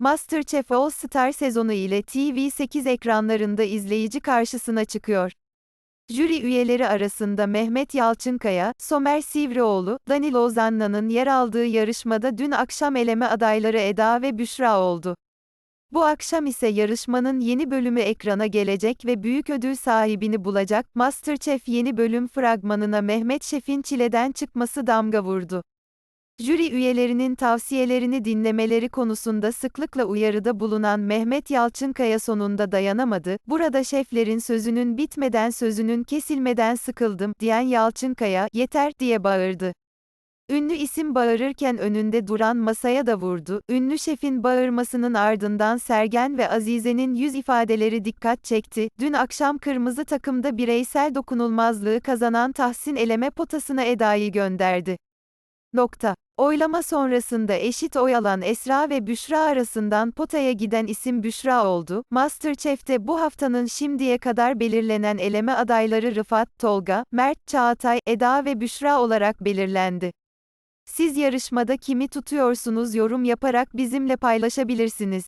MasterChef All Star sezonu ile TV8 ekranlarında izleyici karşısına çıkıyor. Jüri üyeleri arasında Mehmet Yalçınkaya, Somer Sivrioğlu, Danilo Ozanna'nın yer aldığı yarışmada dün akşam eleme adayları Eda ve Büşra oldu. Bu akşam ise yarışmanın yeni bölümü ekrana gelecek ve büyük ödül sahibini bulacak. MasterChef yeni bölüm fragmanına Mehmet Şef'in çileden çıkması damga vurdu. Jüri üyelerinin tavsiyelerini dinlemeleri konusunda sıklıkla uyarıda bulunan Mehmet Yalçınkaya sonunda dayanamadı. Burada şeflerin sözünün bitmeden sözünün kesilmeden sıkıldım diyen Yalçınkaya, yeter diye bağırdı. Ünlü isim bağırırken önünde duran masaya da vurdu. Ünlü şefin bağırmasının ardından Sergen ve Azize'nin yüz ifadeleri dikkat çekti. Dün akşam kırmızı takımda bireysel dokunulmazlığı kazanan Tahsin eleme potasına Eda'yı gönderdi. Nokta. Oylama sonrasında eşit oy alan Esra ve Büşra arasından potaya giden isim Büşra oldu. Masterchef'te bu haftanın şimdiye kadar belirlenen eleme adayları Rıfat, Tolga, Mert, Çağatay, Eda ve Büşra olarak belirlendi. Siz yarışmada kimi tutuyorsunuz yorum yaparak bizimle paylaşabilirsiniz.